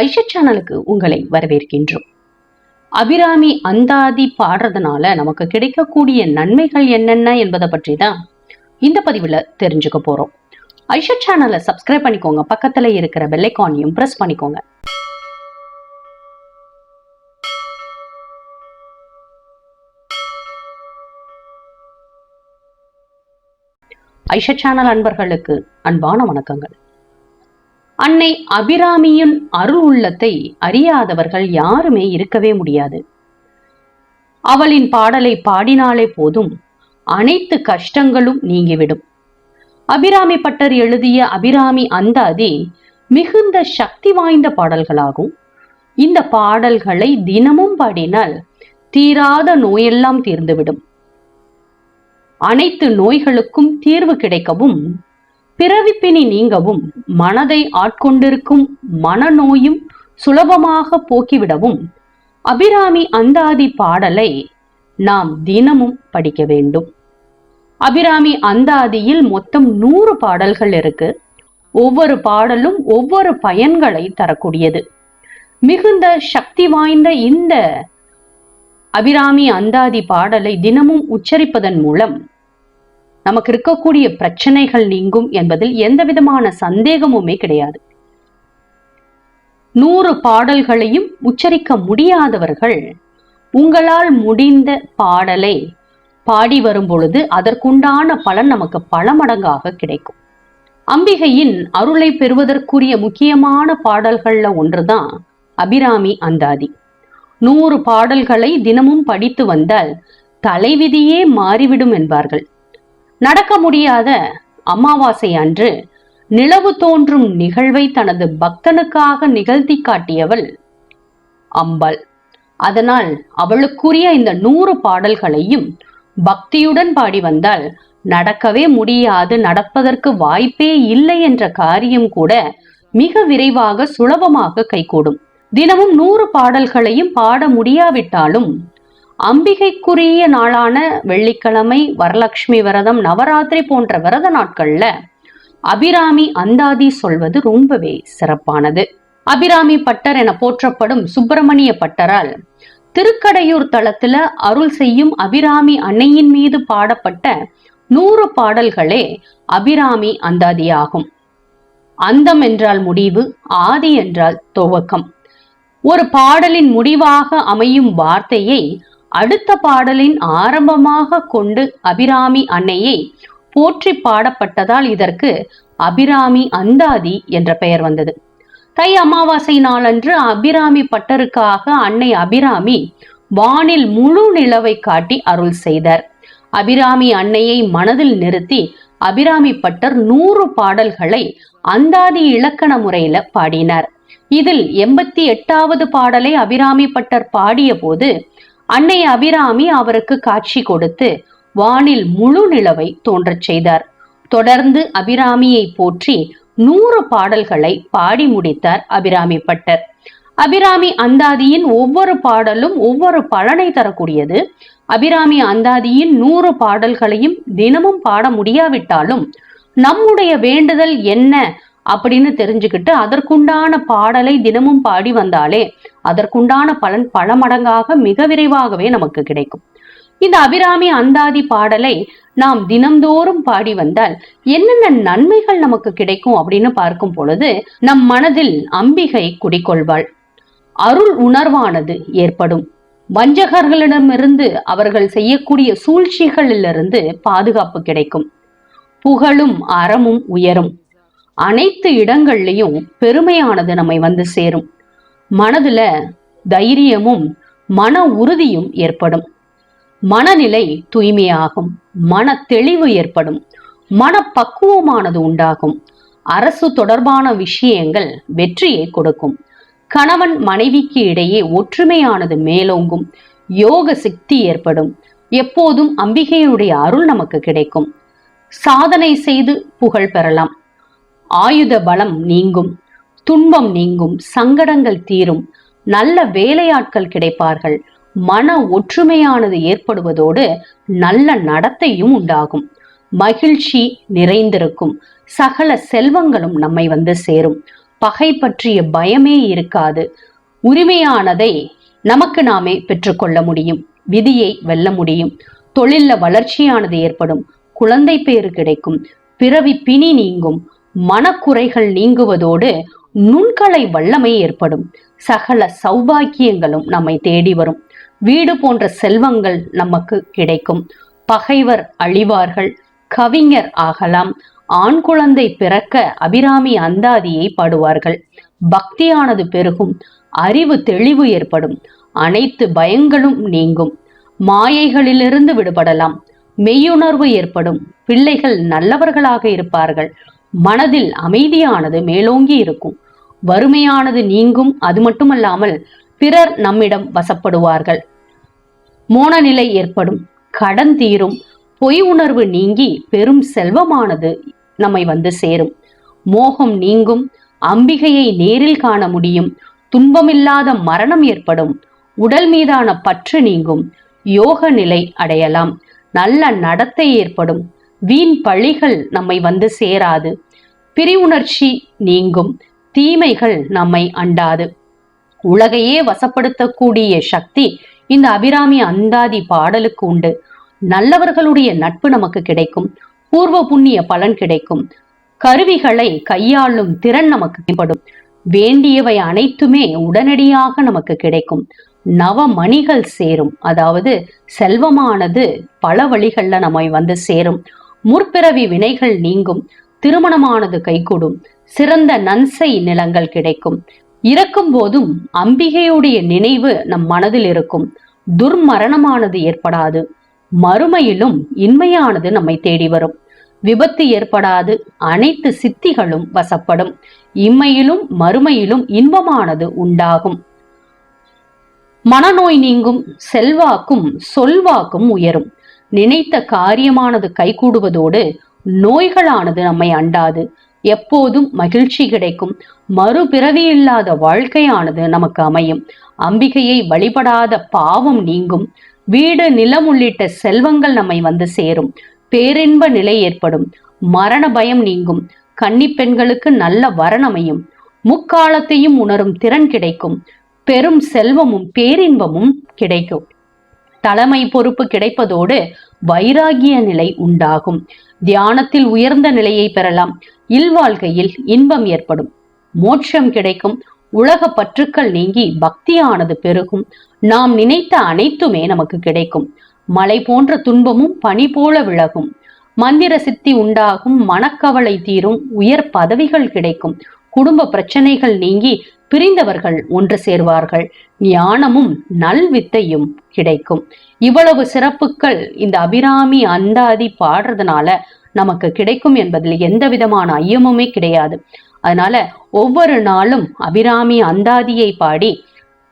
ஐஷா சேனலுக்கு உங்களை வரவேற்கின்றோம். அபிராமி அந்தாதி பாடுறதுனால நமக்கு கிடைக்கக்கூடிய நன்மைகள் என்னென்ன என்பதை பற்றி தான் இந்த பதிவுல தெரிஞ்சுக்க போறோம். ஐஷா சேனலை சப்ஸ்கிரைப் பண்ணிக்கோங்க. பக்கத்துல இருக்கிற பெல்லைக்கானையும் பிரஸ் பண்ணிக்கோங்க. ஐஷா சேனல் அன்பர்களுக்கு அன்பான வணக்கங்கள். அன்னை அபிராமியின் அருள் உள்ளத்தை அறியாதவர்கள் யாருமே இருக்கவே முடியாது. அவளின் பாடலை பாடினாலே போதும் அனைத்து கஷ்டங்களும் நீங்கிவிடும். அபிராமி பட்டர் எழுதிய அபிராமி அந்தாதி மிகுந்த சக்தி வாய்ந்த பாடல்களாகும். இந்த பாடல்களை தினமும் பாடினால் தீராத நோயெல்லாம் தீர்ந்துவிடும். அனைத்து நோய்களுக்கும் தீர்வு கிடைக்கவும் பிறவிப்பினி நீங்கவும் மனதை ஆட்கொண்டிருக்கும் மனநோயும் சுலபமாக போக்கிவிடவும். அபிராமி அந்தாதி பாடலை நாம் தினமும் படிக்க வேண்டும். அபிராமி அந்தாதியில் மொத்தம் நூறு பாடல்கள் இருக்கு. ஒவ்வொரு பாடலும் ஒவ்வொரு பயன்களை தரக்கூடியது. மிகுந்த சக்தி வாய்ந்த இந்த அபிராமி அந்தாதி பாடலை தினமும் உச்சரிப்பதன் மூலம் நமக்கு இருக்கக்கூடிய பிரச்சனைகள் நீங்கும் என்பதில் எந்த விதமான சந்தேகமுமே கிடையாது. நூறு பாடல்களையும் உச்சரிக்க முடியாதவர்கள் உங்களால் முடிந்த பாடலை பாடி வரும் பொழுது அதற்குண்டான பலன் நமக்கு பல மடங்காக கிடைக்கும். அம்பிகையின் அருளை பெறுவதற்குரிய முக்கியமான பாடல்கள்ல ஒன்றுதான் அபிராமி அந்தாதி. நூறு பாடல்களை தினமும் படித்து வந்தால் தலைவிதியே மாறிவிடும் என்பார்கள். நடக்க முடியாத அமாவாசை அன்று நிலவு தோன்றும் நிகழ்வை தனது பக்தனுக்காக நிகழ்த்தி காட்டியவள் அம்பாள் அதனால் அவளுக்குரிய இந்த நூறு பாடல்களையும் பக்தியுடன் பாடி வந்தால் நடக்கவே முடியாது நடப்பதற்கு வாய்ப்பே இல்லை என்ற காரியம் கூட மிக விரைவாக சுலபமாக கைகூடும். தினமும் நூறு பாடல்களையும் பாட முடியாவிட்டாலும் அம்பிகைக்குரிய நாளான வெள்ளிக்கிழமை வரலட்சுமி விரதம் நவராத்திரி போன்ற விரத நாட்கள்ல அபிராமி அந்தாதி சொல்வது ரொம்பவே சிறப்பானது. அபிராமி பட்டர் என போற்றப்படும் சுப்பிரமணிய பட்டரால் திருக்கடையூர் தளத்துல அருள் செய்யும் அபிராமி அன்னையின் மீது பாடப்பட்ட நூறு பாடல்களே அபிராமி அந்தாதியாகும். அந்தம் என்றால் முடிவு ஆதி என்றால் துவக்கம். ஒரு பாடலின் முடிவாக அமையும் வார்த்தையை அடுத்த பாடலின் ஆரம்பமாக கொண்டு அபிராமி அன்னையை போற்றி பாடப்பட்டதால் இதற்கு அபிராமி அந்தாதி என்ற பெயர் வந்தது. தை அமாவாசை நாளன்று அபிராமி பட்டருக்காக அன்னை அபிராமி வானில் முழு நிலவை காட்டி அருள் செய்தார். அபிராமி அன்னையை மனதில் நிறுத்தி அபிராமி பட்டர் நூறு பாடல்களை அந்தாதி இலக்கண முறையில பாடினார். இதில் எண்பத்தி எட்டாவது பாடலை அபிராமி பட்டர் பாடிய போது அன்னை அபிராமி அவருக்கு காட்சி கொடுத்து வானில் முழு நிலவை தோன்றச் செய்தார். தொடர்ந்து அபிராமியை போற்றி நூறு பாடல்களை பாடி முடித்தார் அபிராமி பட்டர். அபிராமி அந்தாதியின் ஒவ்வொரு பாடலும் ஒவ்வொரு பலனை தரக்கூடியது. அபிராமி அந்தாதியின் நூறு பாடல்களையும் தினமும் பாட முடியாவிட்டாலும் நம்முடைய வேண்டுதல் என்ன அப்படின்னு தெரிஞ்சுக்கிட்டு அதற்குண்டான பாடலை தினமும் பாடி வந்தாலே அதற்குண்டான பலன் பல மடங்காக மிக விரைவாகவே நமக்கு கிடைக்கும். இந்த அபிராமி அந்தாதி பாடலை நாம் தினம்தோறும் பாடி வந்தால் என்னென்ன நன்மைகள் நமக்கு கிடைக்கும் அப்படின்னு பார்க்கும் பொழுது நம் மனதில் அம்பிகை குடிக்கொள்வாள் அருள் உணர்வானது ஏற்படும். வஞ்சகர்களிடமிருந்து அவர்கள் செய்யக்கூடிய சூழ்ச்சிகளிலிருந்து பாதுகாப்பு கிடைக்கும். புகழும் அறமும் உயரும். அனைத்து இடங்கள்லையும் பெருமையானது நம்மை வந்து சேரும். மனதுல தைரியமும் மன உறுதியும் ஏற்படும். மனநிலை தூய்மையாகும் மன தெளிவு ஏற்படும் மனப்பக்குவமானது உண்டாகும். அரசு தொடர்பான விஷயங்கள் வெற்றியை கொடுக்கும். கணவன் மனைவிக்கு இடையே ஒற்றுமையானது மேலோங்கும் யோக சக்தி ஏற்படும். எப்போதும் அம்பிகையுடைய அருள் நமக்கு கிடைக்கும். சாதனை செய்து புகழ் பெறலாம். ஆயுத பலம் நீங்கும் துன்பம் நீங்கும் சங்கடங்கள் தீரும் நல்ல வேலையாட்கள் கிடைப்பார்கள். மன ஒற்றுமையானது ஏற்படுவதோடு நல்ல நடத்தையும் உண்டாகும். மகிழ்ச்சி நிறைந்திருக்கும். சகல செல்வங்களும் நம்மை வந்து சேரும். பகை பற்றிய பயமே இருக்காது. உரிமையானதை நமக்கு நாமே பெற்றுக்கொள்ள முடியும். விதியை வெல்ல முடியும். தொழில வளர்ச்சியானது ஏற்படும். குழந்தை பேறு கிடைக்கும். பிறவி பிணி நீங்கும். மனக்குறைகள் நீங்குவதோடு நுண்கலை வல்லமை ஏற்படும். சகல சௌபாக்கியங்களும் நம்மை தேடி வரும். வீடு போன்ற செல்வங்கள் நமக்கு கிடைக்கும். பகைவர் அழிவார்கள். கவிஞர் ஆகலாம். ஆண் குழந்தை பிறக்க அபிராமி அந்தாதியை பாடுவார்கள். பக்தியானது பெருகும். அறிவு தெளிவு ஏற்படும். அனைத்து பயங்களும் நீங்கும். மாயைகளிலிருந்து விடுபடலாம். மெய்யுணர்வு ஏற்படும். பிள்ளைகள் நல்லவர்களாக இருப்பார்கள். மனதில் அமைதியானது மேலோங்கி இருக்கும். வறுமையானது நீங்கும். அது மட்டுமல்லாமல் பிறர் நம்மிடம் வசப்படுவார்கள். மோனநிலை ஏற்படும். கடன் தீரும். பொய் உணர்வு நீங்கி பெரும் செல்வமானது நம்மை வந்து சேரும். மோகம் நீங்கும். அம்பிகையை நேரில் காண முடியும். துன்பமில்லாத மரணம் ஏற்படும். உடல் மீதான பற்று நீங்கும். யோக நிலை அடையலாம். நல்ல நடத்தை ஏற்படும். வீண் பழிகள் நம்மை வந்து சேராது. பிரிவுணர்ச்சி நீங்கும். தீமைகள் நம்மை அண்டாது. உலகையே வசப்படுத்தக்கூடிய சக்தி இந்த அபிராமி அந்தாதி பாடலுக்கு உண்டு. நல்லவர்களுடைய நட்பு நமக்கு கிடைக்கும். பூர்வ புண்ணிய பலன் கிடைக்கும். கருவிகளை கையாளும் திறன் நமக்கு மேம்படும். வேண்டியவை அனைத்துமே உடனடியாக நமக்கு கிடைக்கும். நவமணிகள் சேரும். அதாவது செல்வமானது பல வழிகள்ல நம்மை வந்து சேரும். முற்பிறவி வினைகள் நீங்கும். திருமணமானது கைகூடும். சிறந்த நன்சை நிலங்கள் கிடைக்கும். இறக்கும் போதும் அம்பிகையுடைய நினைவு நம் மனதில் இருக்கும். துர்மரணமானது ஏற்படாது. மறுமையிலும் இன்மையானது நம்மை தேடி வரும். விபத்து ஏற்படாது. அனைத்து சித்திகளும் வசப்படும். இம்மையிலும் மறுமையிலும் இன்பமானது உண்டாகும். மனநோய் நீங்கும். செல்வாக்கும் சொல்வாக்கும் உயரும். நினைத்த காரியமானது கைகூடுவதோடு நோய்களானது நம்மை அண்டாது. எப்போதும் மகிழ்ச்சி கிடைக்கும். மறுபிறவி இல்லாத வாழ்க்கையானது நமக்கு அமையும். அம்பிகையை வழிபடாத பாவம் நீங்கும். வீடு நிலம் உள்ளிட்ட செல்வங்கள் நம்மை வந்து சேரும். பேரின்ப நிலை ஏற்படும். மரண பயம் நீங்கும். கன்னி பெண்களுக்கு நல்ல வரணமையும் முக்காலத்தையும் உணரும் திறன் கிடைக்கும். பெரும் செல்வமும் பேரின்பமும் கிடைக்கும். தலைமை பொறுப்பு கிடைப்பதோடு வைராகிய நிலை உண்டாகும். தியானத்தில் உயர்ந்த நிலையை பெறலாம். இல்வாழ்க்கையில் இன்பம் ஏற்படும். மோட்சம் கிடைக்கும். உலக பற்றுக்கள் நீங்கி பக்தியானது பெருகும். நாம் நினைத்த அனைத்துமே நமக்கு கிடைக்கும். மலை போன்ற துன்பமும் பனி போல விலகும். மந்திர சித்தி உண்டாகும். மனக்கவலை தீரும். உயர் பதவிகள் கிடைக்கும். குடும்ப பிரச்சனைகள் நீங்கி பிரிந்தவர்கள் ஒன்று சேர்வார்கள். ஞானமும் நல்வித்தையும் கிடைக்கும். இவ்வளவு சிறப்புகள் இந்த அபிராமி அந்தாதி பாடுறதுனால நமக்கு கிடைக்கும் என்பதில் எந்த விதமான ஐயமுமே கிடையாது. அதனால ஒவ்வொரு நாளும் அபிராமி அந்தாதியை பாடி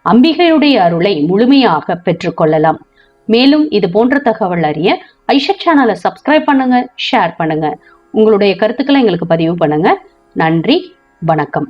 அம்பிகையுடைய அருளை முழுமையாக பெற்றுக்கொள்ளலாம் மேலும் இது போன்ற தகவல் அறிய ஐஷா சேனலை சப்ஸ்கிரைப் பண்ணுங்க ஷேர் பண்ணுங்க. உங்களுடைய கருத்துக்களை எங்களுக்கு பதிவு பண்ணுங்க. நன்றி வணக்கம்.